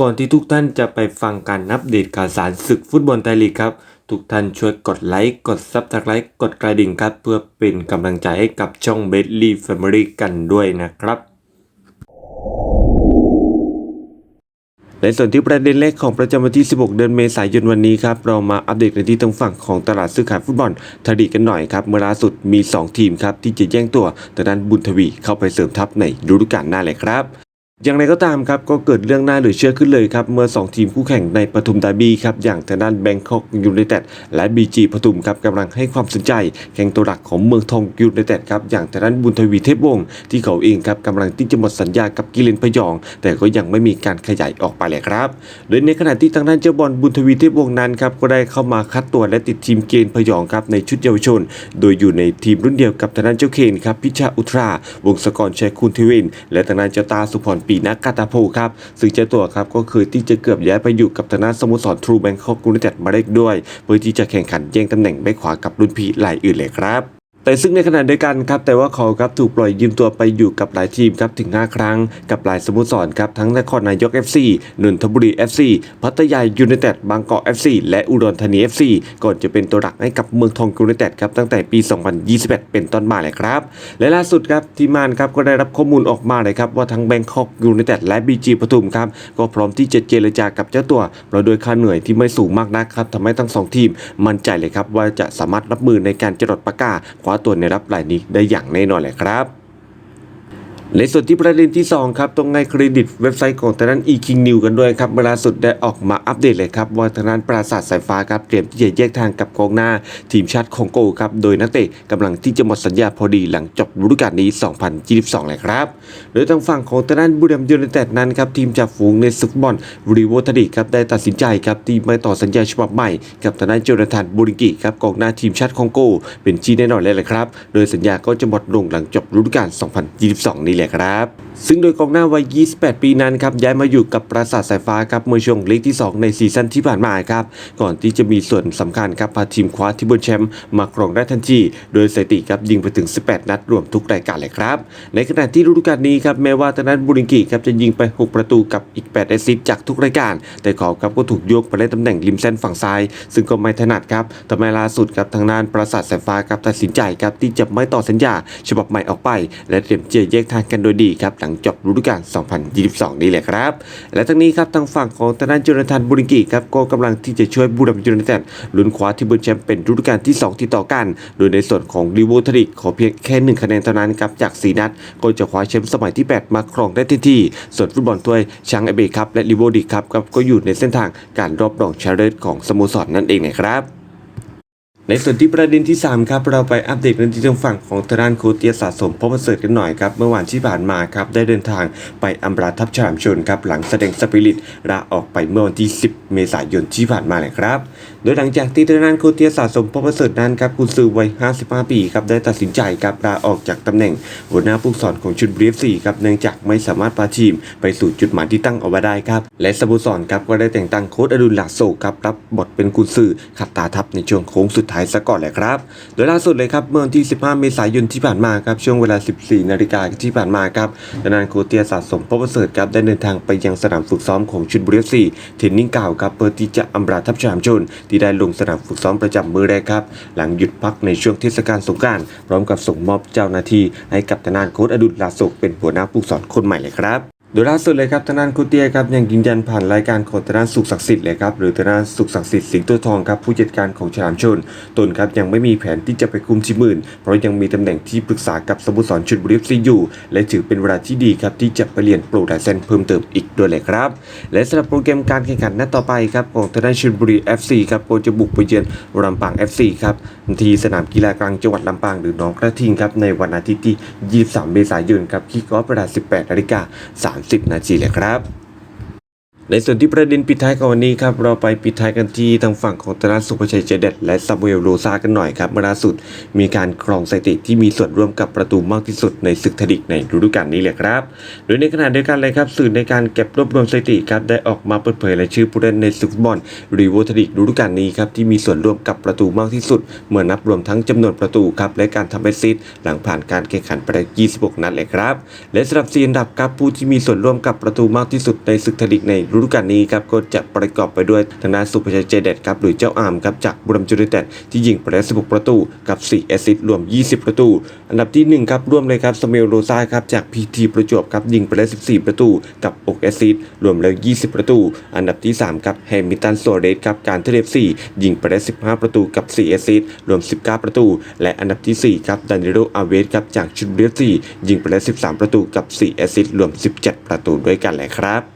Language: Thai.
ก่อนที่ทุกท่านจะไปฟังการอัปเดตข่าวสารศึกฟุตบอลไทยลีกครับ ทุกท่านช่วยกดไลค์ กดซับสไครต์กดกระดิ่งครับ เพื่อเป็นกำลังใจให้กับช่องเบสลี่แฟมิลี่กันด้วยนะครับในส่วนที่ประเด็นแรกของประจำวันที่ 16 เดือนเมษายนวันนี้ครับ เรามาอัปเดตในที่ทางฝั่งของตลาดซื้อขายฟุตบอลไทยลีกกันหน่อยครับ เมื่อล่าสุดมี 2 ทีมครับ ที่จะแย่งตัวแต่ด้านบุญทวีเข้าไปเสริมทัพในฤดูกาลหน้าเลยครับ อย่างไรก็ตามครับก็เกิดเรื่องน่าเหลือเชื่อขึ้นเลยครับ เมื่อ 2 ทีมคู่แข่งในปทุมดาบีครับ อย่างทางด้านแบงคอกยูไนเต็ดและบีจีปทุมครับกำลังให้ความสนใจ แข่งตัวหลักของเมืองทองยูไนเต็ดครับอย่างทางด้านบุญทวีเทพวงศ์ที่เขาเองครับกำลังที่จะหมดสัญญากับกิเลนพยอง แต่ก็ยังไม่มีการขยายออกไปเลยครับโดยในขณะที่ทางด้านเจ้าบอลบุญทวีเทพวงศ์นั้นครับก็ได้เข้ามาคัดตัวและติดทีมเกณฑ์พยองครับในชุดเยาวชน โดยอยู่ในทีมรุ่นเดียวกับทางด้านเจ้าเคนครับพิชาอุทราวงศกรชัยคุณทวิน และทางด้านเจ้าตาสุพรปีนักกาตาโพครับซึ่งเจ้าตัวครับก็คือที่จะเกือบย้ายไปอยู่กับทางด้านสโมสรทรูแบงคอกยูไนเต็ดมาได้ด้วย เพื่อที่จะแข่งขันแย่งตำแหน่งแบ็คขวากับรุ่นพี่รายอื่นเลยครับ แต่ซึ่งในขณะเดียวกันครับแต่ว่าเขาครับถูกปล่อยยืมตัวไปอยู่กับหลายทีมครับถึง 5 ครั้งกับหลายสโมสรครับทั้งนครนายก FC นนทบุรี FC พัทยายูไนเต็ดบางกอก FC และอุดรธานี FC ก่อนจะเป็นตัวหลักให้กับเมืองทองยูไนเต็ดครับตั้งแต่ปี 2021 เป็นต้นมาเลยครับ และล่าสุดครับทีมงานครับก็ได้รับข้อมูลออกมาเลยครับว่าทั้งแบงคอกยูไนเต็ดและบีจีปทุมครับก็พร้อมที่จะเจรจากับเจ้าตัวเพราะโดยค่าเหนื่อยที่ไม่สูงมากนักครับทำให้ทั้งสองทีมมั่นใจเลยครับว่าจะสามารถรับมือในการจรดปากกาคว้าตัวในรับรายนี้ได้อย่างแน่นอนเลยครับ ในส่วนที่ประเด็นที่ 2 ครับ ตรงในเครดิตเว็บไซต์ของทางด้าน e-king new กันด้วยครับเวลาสุดได้ออกมาอัปเดตเลยครับว่าทางด้านปราสาทสายฟ้าครับเตรียมที่จะแยกทางกับกองหน้าทีมชาติคองโกครับโดยนักเตะกำลังที่จะหมดสัญญาพอดีหลังจบฤดูกาลนี้ 2022 เลยครับโดยทางฝั่งของทางด้านบุรีรัมย์ยูไนเต็ดนั้นครับทีมจากฝูงในศึกฟุตบอลรีโวทดิครับได้ตัดสินใจครับที่ไม่ต่อสัญญาฉบับใหม่กับทางด้านโจนาธานบูริกิครับกองหน้าทีมชาติคองโกเป็นที่แน่นอนเลยแหละครับโดยสัญญาก็จะหมดลงหลังจบฤดูกาล 2022 นี่แหละครับ ซึ่งโดยกองหน้าวัย 28 ปีนั้นครับย้ายมาอยู่กับปราสาทสายฟ้าครับเมื่อช่วงเล็กที่ 2 ในซีซั่นที่ผ่านมาครับก่อนที่จะมีส่วนสำคัญครับพาทีมคว้าที่บนแชมป์มาครองได้ทันทีโดยสถิติครับยิงไปถึง 18 นัดรวมทุกรายการเลยครับในขณะที่ฤดูกาลนี้ครับแม้ว่าทางด้นบุริงกิครับจะยิงไป 6 ประตูกับอีก 8 แอสซิสต์จากทุกรายการ แต่เขาครับก็ถูกโยกไปเล่นตำแหน่งริมเส้นฝั่งซ้าย ซึ่งก็ไม่ถนัดครับทำให้ล่าสุดครับทางด้านปราสาทสายฟ้าครับตัดสินใจครับที่จะไม่ต่อสัญญา ฉบับใหม่ออกไป และเตรียมจแยกทางกันโดยดีครับหลังจบฤดูกาล 2022 นี่แหละครับ และทั้งนี้ครับทางฝั่งของทางด้านโจนาธานบุริงกิครับก็กำลังที่จะช่วยบุรีรัมย์ยูไนเต็ดลุ้นคว้าที่บนแชมป์เป็นฤดูกาลที่2ที่ต่อกัน โดยในส่วนของรีโวทริกขอเพียงแค่ 1 คะแนนเท่านั้นครับจาก 4 นัด ก็จะคว้าแชมป์สมัยที่ 8 มาครองได้ทันทีส่วนฟุตบอลถ้วยช้างเอเบครับและรีโวอร์ดิกครับก็อยู่ในเส้นทางการรอบรองชนะเลิศของสโมสรนั่นเองนะครับ ในส่วนที่ประเด็นที่ 3 ครับ เราไปอัปเดตกันที่ทางฝั่งของทางด้านโคเตียสะสมพบประเสริฐกันหน่อยครับ เมื่อวานที่ผ่านมาครับ ได้เดินทางไปอัมราทัพฉลามชนครับ หลังแสดงสปิริตลาออกไปเมื่อวันที่ 10 เมษายนที่ผ่านมาเลยครับ โดยหลังจากที่ทางด้านโคเตียสะสมพบประเสริฐนั้นครับคุณซือวัย 55 ปีครับ ได้ตัดสินใจครับลาออกจากตำแหน่งหัวหน้าผู้สอนของชุดบรีฟซีครับ เนื่องจากไม่สามารถพาทีมไปสู่จุดหมายที่ตั้งเอาไว้ได้ครับ และสโมสรครับก็ได้แต่งตั้งโค้ชอดุลลาโศกครับรับบทเป็นกุนซือขัดตาทัพในช่วงโค้งสุดท้ายซะก่อนเลยครับ โดยล่าสุดเลยครับเมื่อวันที่ 15 เมษายนที่ผ่านมาครับช่วงเวลา 14 นาฬิกาที่ผ่านมาครับทางด้านโคเตียสะสมพบประเสริฐครับได้เดินทางไปยังสนามฝึกซ้อมของชุดบรีฟซีเทนนิ่งเก่าครับเพื่อที่จะอำลาทัพฉลามชนที่ได้ลงสนามฝึกซ้อมประจำมือแรกครับหลังหยุดพักในช่วงเทศกาลสงกานต์พร้อมกับส่งมอบเจ้าหน้าที่ให้กับทางด้านโค้ชอดุลลาโศกเป็นหัวหน้าผู้สอนคนใหม่เลยครับ ดยล่าสุดเลยครับทางด้านคชเตียครับยังยืนยันผ่านรายการของทางด้านสุขศักดิ์สิทธิ์เลยครับหรือทางด้านสุขศักดิ์สิทธิ์สิงห์ตัวทองครับผู้จัดการของฉลามชนตนครับยังไม่มีแผนที่จะไปคุมทีมอื่น เพราะยังมีตำแหน่งที่ปรึกษากับสโมสรชลบุรีซีอยู่และถือเป็นเวลาที่ดีครับที่จะไปเรียนโปรไดเซนเพิ่มเติมอีกด้วยเลยครับและสำหรับโปรแกรมการแข่งขันนัดต่อไปครับของทางด้านชลบุรี FC ครับก็จะบุกไปเยือนลำปาง FC ครับที่สนามกีฬากลางจังหวัดลำปางหรือหนองกระทิงครับในวันอาทิตย์ที่ 23 เมษายนครับคิกออฟเวลา 18นาฬิกา30 นาทีเลยครับ ในส่วนที่ประเด็นปิดท้ายของวันนี้ครับเราไปปิดท้ายกันที่ทางฝั่งของธนาดสุภชัยเจเด็ดและซามูเอลโรซากันหน่อยครับเมื่อล่าสุดมีการครองสถิติที่มีส่วนร่วมกับประตูมากที่สุดในศึกทดิกในฤดูกาลนี้เลยครับ โดยในขณะเดียวกันเลยครับสื่อในการเก็บรวบรวมสถิติครับได้ออกมาเปิดเผยรายชื่อผู้เล่นในศึกบอลรีโวทดิกฤดูกาลนี้ครับที่มีส่วนร่วมกับประตูมากที่สุด เมื่อนับรวมทั้งจำนวนประตูครับและการทำแอสซิสต์หลังผ่านการแข่งขันไปได้26 นัดเลยครับ และสำหรับซีอันดับครับผู้ที่มีส่วนร่วมกับประตูมากที่สุดในศึกทดิกในฤดูกาลนี้ครับก็จะประกอบไปด้วยทางด้านสุภชัยเจเด็ดครับหรือเจ้าอามครับจากบุรีรัมย์ยูไนเต็ดที่ยิงไปแล้ว16ประตูกับ4แอสซิสต์รวม 20 ประตู อันดับที่1ครับร่วมเลยครับสเมลโรซาครับจากพีทีประจวบครับยิงไปแล้ว14 ประตูกับ6แอสซิสต์รวมแล้ว 20 ประตู อันดับที่3ครับแฮมิลตันโซเรสครับการเทเลฟ4ยิงไปแล้ว15 ประตูกับ4แอสซิสต์รวม 19 ประตู และอันดับทีสี่4ครับดานิโลอาเวสครับจากชุดเบียสี่ยิงไปแล้ว13 ประตูกับ4แอสซิสต์รวม 17 ประตูด้วยกันแหละครับ